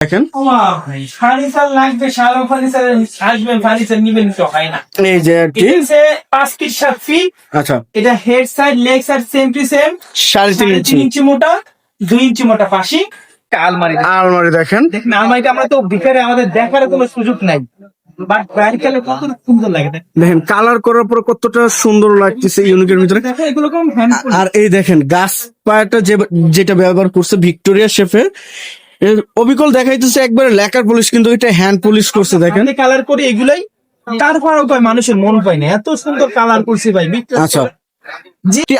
দেখেন। ফার্নিচার লাগবে শালো ফার্নিচার আসবেন ফার্নিচার নিবেন তো হয় না। এই যে কি? পাঁচ ফিট সাত ফিট আচ্ছা। এটা head side leg side same to same সাড়ে তিন ইঞ্চি ইঞ্চি মোটা দুই ইঞ্চি মোটা পাশি। আলমারি আলমারি দেখেন। দেখেন আলমারিটা আমরা তো ভিতরে আমাদের দেখার কোনো সুযোগ নাই। বাট বাইরে গেলে কত সুন্দর লাগে দেখ। দেখেন কালার করার পর কতটা সুন্দর লাগতেছে ইউনিকের ভিতরে। এগুলো কম হ্যান্ড আর এই দেখেন গাছ পায়াটা যে যেটা ব্যবহার করছে ভিক্টোরিয়া শেফের অবিকল দেখাইতেছে একবারে লেকার পুলিশ কিন্তু এটা হ্যান্ড পুলিশ করছে দেখেন। কালার করে এগুলাই তারপরেও ভাই মানুষের মন পায় না। এত সুন্দর কালার করছে ভাই আচ্ছা। করো।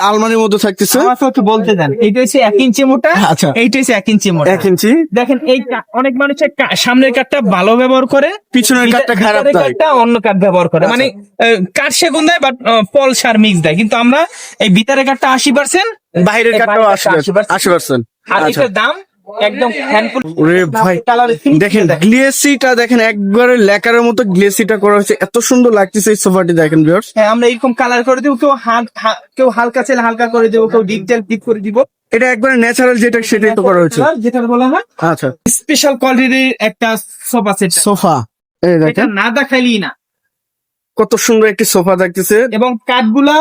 আলমারির মধ্যে থাকতেছে? আমাকে বলতে দেন। এইটা হচ্ছে এক ইঞ্চি মোটা আচ্ছা। এইটা হচ্ছে এক ইঞ্চি মোটা। এক ইঞ্চি? দেখেন এই অনেক মানুষের সামনের কাঠটা ভালো ব্যবহার করে পিছনের কাঠটা খারাপ কাঠটা অন্য কাঠ ব্যবহার করে। মানে কাঠ সেগুন দেয় বাট পল সার মিক্স দেয়। কিন্তু আমরা এই ভিতরের কাঠটা আশি পার্সেন্ট বাইরের কাঠটাও আশি কাঠটা আশি পার্সেন্ট আর আচ্ছা। এটার দাম একদম হ্যান্ডফুল ওরে ভাই দেখেন গ্লেসিটা দেখেন একবারে লেকারের মতো গ্লেসিটা করা হয়েছে। এত সুন্দর লাগতেছে এই সোফাটি দেখেন ভিউয়ার্স হ্যাঁ আমরা এরকম কালার করে দেবো কেউ কেউ হালকা চাইলে হালকা করে দেবো কেউ ডিপ তেল ডিপ করে দিব। এটা একবারে ন্যাচারাল যেটা সেটাই তো করা হয়েছে। যেটা বলা হয় আচ্ছা। স্পেশাল কোয়ালিটির একটা সোফা সেট সোফা এই দেখেন। না দেখাইলি না। কত সুন্দর একটি সোফা দেখতেছে। এবং কাঠগুলা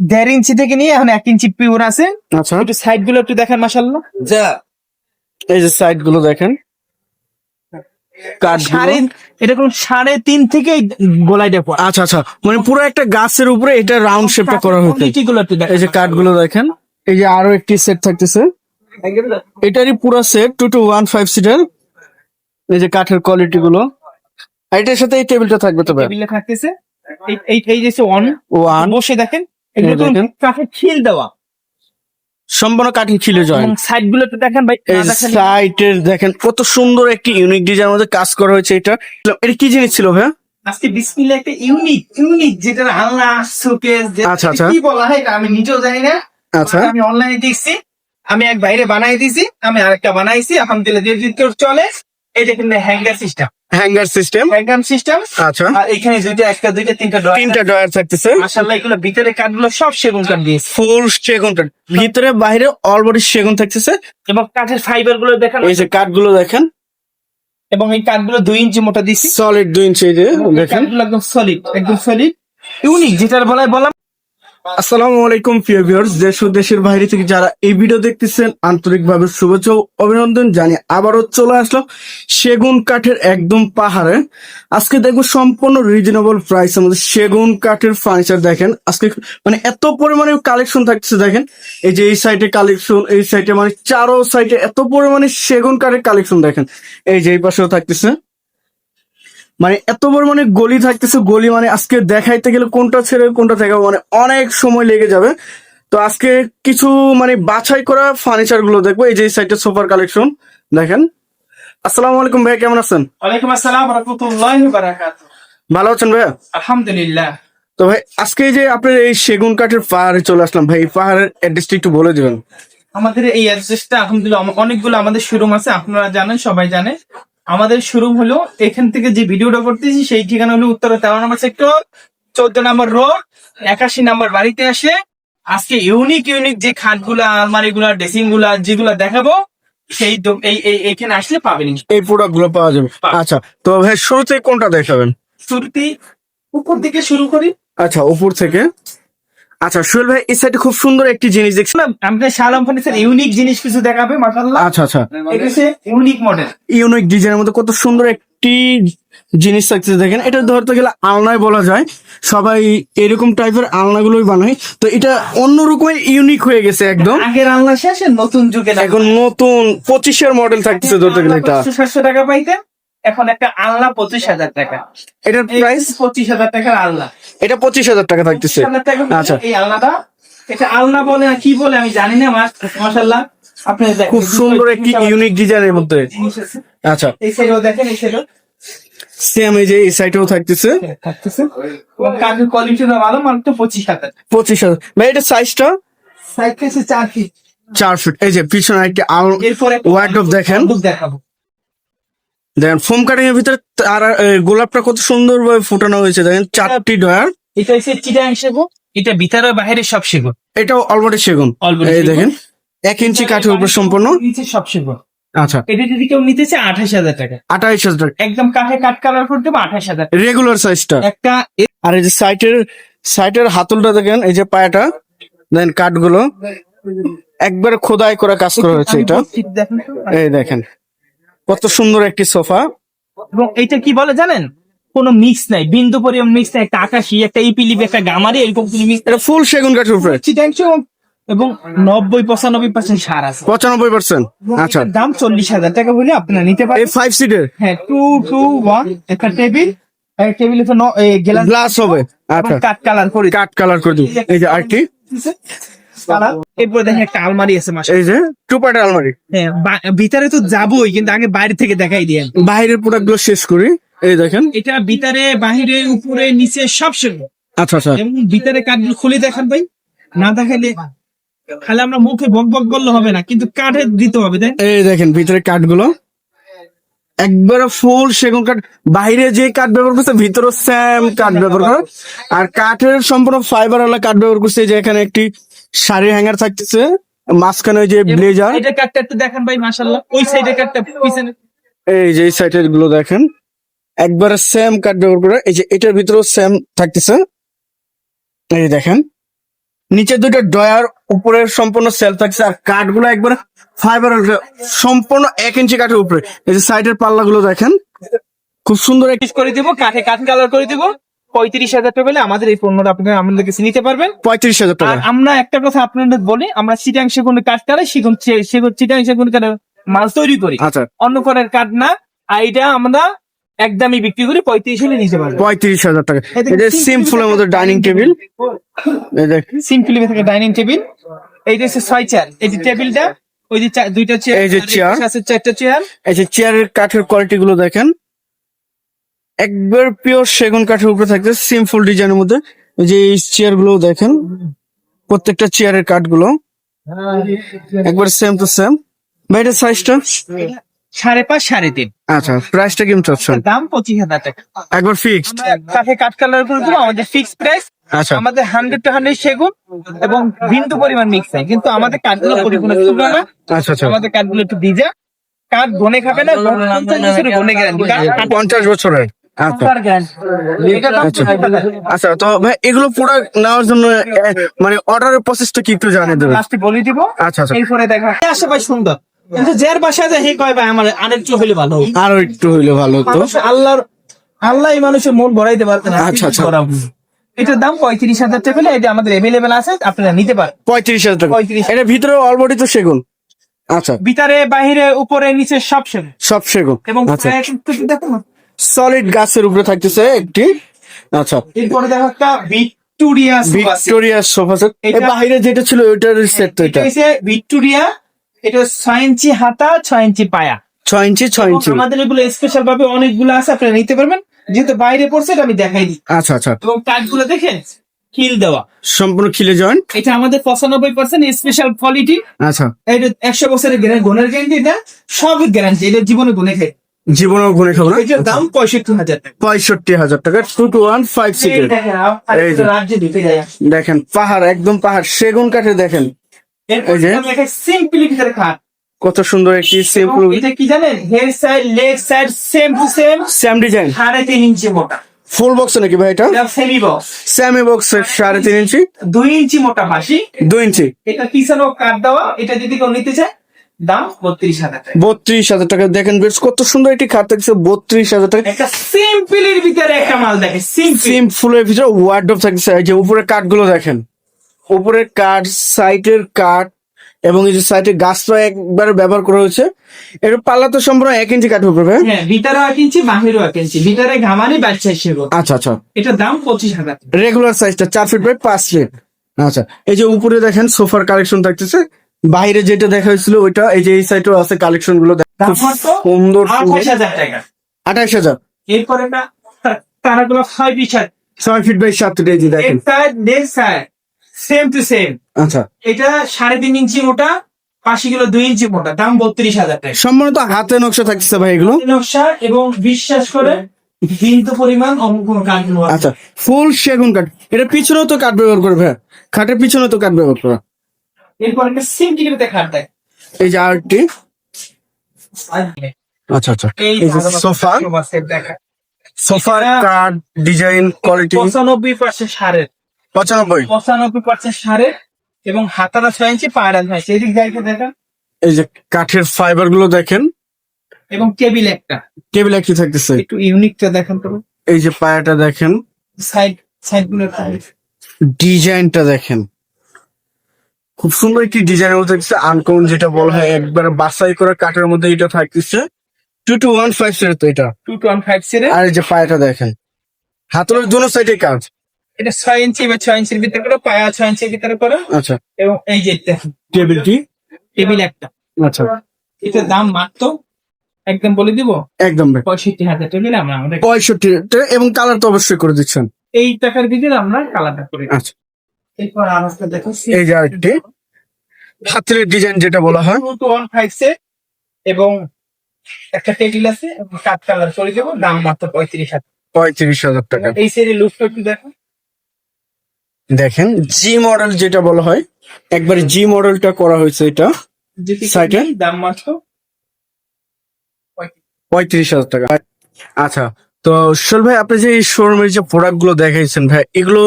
দেড় ইঞ্চি থেকে নিয়ে এখন এক ইঞ্চি পিওর আছে। আচ্ছা। একটু সাইডগুলো একটু দেখেন মাসাল্লাহ এই যে সাইডগুলো দেখেন সাড়ে এটা কোন সাড়ে তিন থেকে গোলাই দেখো আচ্ছা আচ্ছা। মানে পুরো একটা গাছের উপরে এটা রাউন্ড শেপটা করা হয়েছে। এই যে কাঠগুলো দেখেন। এই যে আরও একটি সেট থাকতেছে। এটারই পুরো set two two one five seater এই যে কাঠের কোয়ালিটি গুলো এটার সাথে এই টেবিলটা থাকবে তো ভাই? থাকতেছে। এই- এই যে ওয়ান ওয়ান বসে দেখেন। এগুলো দেখেন। কাঠের খিল দেওয়া। সম্পূর্ণ কাঠের খিলে জয়েন এবং সাইডগুলো একটু দেখেন ভাই না দেখেন কত সুন্দর একটি ইউনিক ডিজাইন মধ্যে কাজ করা হয়েছে এটা। এটা কি জিনিস ছিল ভাইয়া? আজকে বিসমিল্লাহ একটা ইউনিক ইউনিক যেটা আল্লাহ শোকেস আচ্ছা, আচ্ছা। কি বলা হয় এটা আমি নিজেও জানি না। আচ্ছা। আমি অনলাইনে দেখছি। আমি এক বাইরে বানাই দিছি আমি আরেকটা বানাইছি আলহামদুলিল্লাহ যে চলে এটা কিন্তু hanger system hanger system hanger system আচ্ছা। আর এখানে দুইটা একটা দুইটা তিনটা তিনটা ডয়ার থাকতেছে। মাশাআল্লাহ এগুলো ভিতরে কাঠগুলো সব সেগুন কাঠ দিয়েছে ফুল সেগুন কাঠ। ভিতরে বাইরে অলরেডি সেগুন থাকতেছে। এবং কাঠের ফাইবারগুলো দেখেন এই যে কাঠগুলো দেখেন। এবং এই কাঠগুলো দুই ইঞ্চি মোটা দিছি সলিড দুই ইঞ্চি দেখেন। কাঠগুলো একদম সলিড একদম সলিড ইউনিক যেটার বলায় বললাম আসসালামু আলাইকুম, প্রিয় ভিউয়ার্স দেশ ও দেশের বাইরে থেকে যারা এই ভিডিও দেখতেছেন, আন্তরিকভাবে শুভেচ্ছা ও অভিনন্দন জানি আবারও চলে আসলাম সেগুন কাঠের একদম পাহাড়ে। আজকে দেখব সম্পূর্ণ রিজনেবল প্রাইস আমাদের সেগুন কাঠের ফার্নিচার দেখেন। আজকে মানে এত পরিমাণে কালেকশন থাকতেছে, দেখেন। এই যে এই সাইডে কালেকশন এই সাইডে মানে চারো সাইডে এত পরিমাণে সেগুন কাঠের কালেকশন দেখেন। এই যে এই পাশেও থাকতেছে। মানে এত বড় মানে গলি থাকতেছে গলি মানে আজকে দেখাইতে গেলে কোনটা ছেড়ে কোনটা দেখাবো মানে অনেক সময় লেগে যাবে। তো আজকে কিছু মানে বাছাই করা ফার্নিচারগুলো দেখব এই যে সাইডে সোফার কালেকশন দেখেন। আসসালামু আলাইকুম ভাই কেমন আছেন? ওয়ালাইকুম আসসালাম রাহমাতুল্লাহি ওয়া বারাকাতুহু। ভালো আছেন ভাইয়া? আলহামদুলিল্লাহ। তো ভাই আজকে যে আপনার এই সেগুন কাঠের পাহাড়ে চলে আসলাম ভাই এই পাহাড়ের অ্যাড্রেসটা একটু বলে দিবেন। আমাদের এই অ্যাড্রেসটা আলহামদুলিল্লাহ অনেকগুলো আমাদের শোরুম আছে আপনারা জানেন সবাই জানে। আমাদের শোরুম হলো এখান থেকে যে ভিডিওটা করতেছি সেই ঠিকানা হলো উত্তর তেরো নম্বর সেক্টর চোদ্দ নম্বর রোড একাশি নম্বর বাড়িতে আসে আজকে ইউনিক ইউনিক যে খাটগুলা আলমারি গুলা ড্রেসিংগুলা যেগুলা দেখাবো সেই এই এখানে আসলে পাবেন এই প্রোডাক্টগুলো পাওয়া যাবে। আচ্ছা তো ভাই শুরুতে কোনটা দেখাবেন? শুরুতে উপর দিকে শুরু করি। আচ্ছা উপর থেকে। আচ্ছা সোহেল ভাই এই সাইডে খুব সুন্দর একটি জিনিস দেখছি। আপনার শালাম ফার্নিচার ইউনিক জিনিস কিছু দেখাবে মাসাল্লাহ আচ্ছা আচ্ছা। এটা হচ্ছে ইউনিক মডেল ইউনিক ডিজাইনের মধ্যে কত সুন্দর একটি জিনিস থাকছে দেখেন। এটা ধরতে গেলে আলনায় বলা যায়। সবাই এরকম টাইপের আলনাগুলোই বানায়। তো এটা অন্যরকম ইউনিক হয়ে গেছে একদম। আগের আলনা শেষে নতুন যুগে এখন নতুন পঁচিশের মডেল থাকতেছে ধরতে গেলে এটা। সাতশো টাকা পাইতেন। এখন একটা আল্লাহ পঁচিশ হাজার টাকা। এটার প্রাইস পঁচিশ হাজার টাকার আল্লাহ এটা পঁচিশ হাজার টাকা থাকতেছে। আচ্ছা। এই এটা আল্লাহ বলে না কি বলে আমি জানি না মাসাল্লাহ আপনি খুব সুন্দর একটি ইউনিক ডিজাইনের মধ্যে। আচ্ছা। এই সাইডও দেখেন এই সাইডও সেম এই যে এই সাইডেও থাকতেছে। থাকতেছে। কোয়ালিটিটা ভালো মাত্র পঁচিশ হাজার। পঁচিশ হাজার। ভাই এটা সাইজটা থেকে চার ফিট চার ফিট এই যে পিছনে একটি আল Wardrobe দেখেন। দেখাবো। দেখেন ফোম কাটিং এর ভিতরে তার এ, গোলাপটা কত সুন্দর ভাবে ফুটানো হয়েছে। দেখেন চারটি ডয়ার। এটা হচ্ছে চিটাং সেগুন। এটা ভিতরে বাইরে সব সেগুন। এটাও অলরেডি সেগুন। এই দেখেন এক ইঞ্চি কাঠের উপর সম্পূর্ণ। নিচে সব সেগুন। আচ্ছা। এটা যদি কেউ নিতে চায় আঠাশ হাজার টাকা। আঠাইশ হাজার টাকা। একদম কাঠে কাঠ কালার করে দেবো আঠাশ হাজার রেগুলার সাইজটা একটা আর এই যে সাইটের সাইটের হাতলটা দেখেন এই যে পায়াটা দেন কাঠগুলো। একবারে খোদাই করে কাজ করা হয়েছে এটা। এই দেখেন। কত সুন্দর একটি সোফা। এবং এটা কি বলে জানেন? কোনো মিক্স নাই বিন্দু পরিমাণ মিক্স নাই একটা আকাশি একটা ইপিলিপি একটা গামারি এরকম কোনো মিক্স এটা ফুল সেগুন কাঠের উপরে। এবং নব্বই পঁচানব্বই পার্সেন্ট সার আছে। পঁচানব্বই পার্সেন্ট আচ্ছা। দাম চল্লিশ হাজার টাকা হলে আপনারা নিতে পারেন। ফাইভ সিটের হ্যাঁ টু টু ওয়ান একটা টেবিল টেবিলে তো গ্লাস হবে। আচ্ছা। কাঠ কালার করে কাঠ কালার করে দিব এই যে আরেকটি। কালার এরপরে দেখেন একটা আলমারি আছে মাসে এই যে টু পার্টের আলমারি। হ্যাঁ ভিতরে তো যাবোই কিন্তু আগে বাইরে থেকে দেখাই দিয়ে। বাইরের প্রোডাক্টগুলো শেষ করি। এই দেখেন। এটা ভিতরে বাহিরে উপরে নিচে সব সেগুলো আচ্ছা আচ্ছা। এবং ভিতরে কাঠগুলো খুলে দেখান ভাই। না দেখাইলে খালি আমরা মুখে বক বক বললে হবে না কিন্তু কাঠে দিতে হবে তাই এই দেখেন ভিতরে কাঠগুলো। একবারে ফুল সেগুন কাঠ। বাইরে যে কাঠ ব্যবহার করছে ভিতরে স্যাম কাঠ ব্যবহার করে। আর কাঠের সম্পূর্ণ ফাইবার কাঠ ব্যবহার করছে যে এখানে একটি শাড়ি হ্যাঙ্গার থাকতেছে মাঝখানে ওই যে ব্লেজার এটা কাঠটা একটু দেখান ভাই মাশাল্লাহ ওই সাইডে কাঠটা পিছনে। এই যে এই সাইডেরগুলো দেখেন একবারে সেম কাঠ ব্যবহার করে এই যে এটার ভিতরেও সেম থাকতেছে। এই দেখেন নিচে দুটো ডয়ার উপরে সম্পূর্ণ সেল থাকছে আর কাঠগুলো একবারে ফাইবার সম্পূর্ণ এক ইঞ্চি কাঠের উপরে। এই যে সাইডের পাল্লাগুলো দেখেন খুব সুন্দর একটি করে দিব কাঠে কাঠ কালার করে দেবো। পঁয়ত্রিশ হাজার টাকা হলে আমাদের এই পণ্যটা আপনারা আমাদের কাছে নিতে পারবেন। পঁয়ত্রিশ হাজার আর টাকা আমরা একটা কথা আপনাদের বলি আমরা চিটাং সেগুন কাঠ কাটে সেগুন চিটাং সেগুন কাঠের মাল তৈরি করি। আচ্ছা। অন্য করের কাঠ না আর এটা আমরা একদমই বিক্রি করি পঁয়ত্রিশ হলে নিতে পারব। পঁয়ত্রিশ হাজার টাকা। এটা সিম্পলের মধ্যে ডাইনিং টেবিল এই দেখ। থেকে ডাইনিং টেবিল এইটা হচ্ছে ছয় চেয়ার এই যে টেবিলটা ওই যে দুইটা চেয়ার এই যে chair। আছে চারটা চেয়ার এই যে চেয়ারের কাঠের কোয়ালিটি গুলো দেখেন। একবার পিওর সেগুন কাঠের উপরে থাকছে সিম্পল ডিজাইনের মধ্যে যে চেয়ারগুলো দেখেন প্রত্যেকটা চেয়ারের কাঠগুলো একবার সেম টু সেম ভাই এটার সাইজটা সাড়ে পাঁচ সাড়ে তিন। আচ্ছা প্রাইসটা কেমন চাচ্ছেন দাম পঁচিশ হাজার টাকা। একবার ফিক্সড কাঠে কাঠ কালার আমাদের ফিক্স প্রাইস আচ্ছা। আমাদের হান্ড্রেড টু হান্ড্রেড সেগুন এবং বিন্দু পরিমাণ মিক্স হয় কিন্তু আমাদের কাঠগুলো পরিপূর্ণ ছিল না। আচ্ছা আচ্ছা। আমাদের কাঠগুলো একটু ভিজা। কাঠ গনে খাবে না পঞ্চাশ বছরের। আচ্ছা। আচ্ছা। 25,000 টাকা। আচ্ছা। তো ভাই এগুলো প্রোডাক্ট নেওয়ার জন্য মানে অর্ডারের প্রসেসটা কি একটু জানিয়ে দেবেন? লাস্টে বলে দিব। আচ্ছা আচ্ছা। এরপরে দেখা আসে ভাই সুন্দর। কিন্তু যার বাসায় যায় হে কয় ভাই আমার আরেকটু হইলে ভালো। আরও একটু হইলে ভালো মানুষ আল্লাহর আল্লাহ এই মানুষের মন ভরাইতে পারতে না আচ্ছা, আচ্ছা। এটার দাম পঁয়ত্রিশ হাজার টাকা হলে এটা আমাদের এভেলেবেল আছে আপনারা নিতে পারেন। পঁয়ত্রিশ হাজার টাকা। পঁয়ত্রিশ এটা ভিতরে অলবডি তো সেগুন। আচ্ছা। ভিতরে বাহিরে উপরে নিচে সব সেগুন। সব সেগুন। এবং আচ্ছা। পায়ে একটু দেখো না। সলিড গাছের উপরে থাকতেছে একটি আচ্ছা। এরপরে দেখো একটা ভিক্টোরিয়া ভিক্টোরিয়া সোফা সেট। এই এটা- বাইরে যেটা ছিল ওইটার সেট তো এটা। ভিক্টোরিয়া এটা ছয় ইঞ্চি হাতা ছয় ইঞ্চি পায়া। ছয় ইঞ্চি ছয় ইঞ্চি। আমাদের এগুলো স্পেশাল ভাবে অনেকগুলো আছে আপনারা নিতে পারবেন। যেহেতু বাইরে পড়ছে এটা আমি দেখাই দিই আচ্ছা আচ্ছা। এবং কাঠগুলো দেখেন কিল দেওয়া। সম্পূর্ণ খিলে জয়েন্ট এটা আমাদের পঁচানব্বই পার্সেন্ট স্পেশাল কোয়ালিটি আচ্ছা। এটা একশো বছরের গুণের গ্যারান্টি এটা সব গ্যারান্টি এটা জীবনে গুনে খাই। জীবনেও গুনে খাব না? এটার দাম পঁয়ষট্টি হাজার টাকা। পঁয়ষট্টি হাজার টাকা টু টু ওয়ান ফাইভ সিটের দেখেন, এই যে। পাহাড় একদম পাহাড় সেগুন কাঠে দেখেন। এই যে। আমি একটা সিম্পলি ভিতরে খাট। কত সুন্দর একটি সিম্পল এটা কি জানেন? Head side leg side same to same same design সাড়ে তিন ইঞ্চি মোটা। ফুল বক্স নাকি ভাই এটা? সেমি বক্স স্যামি বক্স সাড়ে তিন ইঞ্চি দুই ইঞ্চি মোটা ফাঁসি দুই ইঞ্চি এটা পিছনেও কাট দেওয়া? এটা যদি কেউ নিতে চায় দাম বত্রিশ হাজার টাকা। বত্রিশ হাজার টাকা। দেখেন বেশ কত সুন্দর একটি খাট থাকছে বত্রিশ হাজার টাকা। একটা সিম্পলের ভিতরে একটা মাল ভিতরে ওয়ার্ডরোব থাকছে যে উপরে কাঠগুলো দেখেন। উপরে কাঠ সাইডের কাঠ এবং এই যে সাইডে গাছটা একবার ব্যবহার করা হয়েছে। এর পাল্লা তো সম্পূর্ণ এক ইঞ্চি কাঠ উপরে হ্যাঁ ভিতরে এক ইঞ্চি বাহিরেও এক ইঞ্চি। ভিতরে ঘামানি বাচ্চা সেগুলো আচ্ছা আচ্ছা। এটার দাম পঁচিশ হাজার রেগুলার সাইজটা চার ফিট বাই পাঁচ ফিট আচ্ছা এই যে উপরে দেখেন সোফার কালেকশন থাকতেছে। বাইরে যেটা দেখা হয়েছিল ওইটা এই যে এই সাইডেও আছে কালেকশনগুলো? সুন্দর আঠাশ হাজার এরপরে তারাগুলো ছয় বিশ ছয় ফিট বাই সাত ফিট এই যে দেখেন। সেম টু সেম আচ্ছা। এটা সাড়ে তিন ইঞ্চি মোটা পাশে দুই ইঞ্চি মোটা দাম বত্রিশ হাজার টাকা। সম্পূর্ণত হাতে নকশা থাকতেছে ভাই এগুলো। নকশা এবং বিশ্বাস করে বিন্দু পরিমাণ অন্য কোনো কাঠগুলো আচ্ছা ফুল সেগুন কাঠ। এটা পিছনেও তো কাঠ ব্যবহার করবে ভাই খাটের পিছনে তো কাঠ ব্যবহার করা। এরপর একটা সিম্পলিতে খাট দেয়। এই যে আরেকটি। আচ্ছা আচ্ছা। এই যে সোফা। দেখা। সোফার কাঠ ডিজাইন কোয়ালিটি? পঁচানব্বই পার্সেন্ট সারের। পঁচানব্বই। পঁচানব্বই পার্সেন্ট সারের এবং হাতারা ছয় ইঞ্চি পায়রা ছয় ইঞ্চি। এদিক যাইতে দেখেন এই যে কাঠের ফাইবারগুলো দেখেন। এবং টেবিল একটা। টেবিল একই থাকতেছে। একটু ইউনিকটা দেখেন তো। এই যে পায়াটা দেখেন। সাইড সাইডগুলো ডিজাইনটা দেখেন। খুব সুন্দর একটি ডিজাইনের মধ্যে থাকছে আনকমন যেটা বলা হয় একবার বাছাই করা কাঠের মধ্যে এটা থাকতেছে। Two two one five set তো এটা। টু টু ওয়ান ফাইভ সিরে আর এই যে পায়াটা দেখেন। হাতলের দোনো সাইডে কাজ। এটা ছয় ইঞ্চি বা ছয় ইঞ্চির ভিতরে করে পায়া ছয় ইঞ্চির ভিতরে করে। আচ্ছা। এবং এই যে টেবিলটি টেবিল একটা। আচ্ছা। এটার দাম মাত্র একদম বলে দিব? একদম পঁয়ষট্টি হাজার টাকা দিলে আমরা পঁয়ষট্টি এবং কালার তো অবশ্যই করে দিচ্ছেন। এই টাকার ভিতরে আমরা কালারটা করে। আচ্ছা। এই যে আরেকটি। হাতের ডিজাইন যেটা বলা হয়। ওয়ান ফাইভ সেট এবং একটা টেবিল আছে এবং কাঠ কালার করে দেবো দাম মাত্র পঁয়ত্রিশ হাজার। পঁয়ত্রিশ হাজার টাকা। এই সাইডে লুকটা একটু দেখো। দেখেন জি মডেল যেটা বলা হয় একবার জি মডেলটা করা হয়েছে এটা। Side দাম মাত্র পঁয়ত্রিশ। হাজার টাকা। আচ্ছা তো সোল ভাই আপনি যে এই শোরুমের যে প্রোডাক্টগুলো দেখাইছেন ভাই এগুলো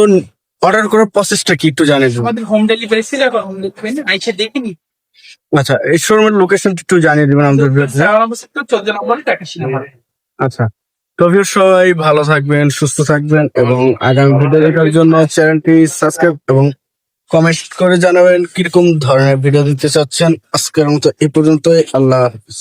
অর্ডার করার প্রসেসটা কি একটু জানিয়ে দেবেন আমাদের হোম ডেলিভারি ছিল এখন হোম ডেলিভারি আইসা দেখিনি আচ্ছা এই শোরুমের লোকেশন একটু জানিয়ে দিবেন আমাদের viewers-দের। চোদ্দ নম্বর টাকা সিনেমা আচ্ছা তো viewers সবাই ভালো থাকবেন সুস্থ থাকবেন এবং আগামী ভিডিও দেখার জন্য চ্যানেলটি সাবস্ক্রাইব এবং কমেন্ট করে জানাবেন কীরকম ধরনের ভিডিও দিতে চাচ্ছেন। আজকের মতো এই পর্যন্তই আল্লাহ হাফিজ।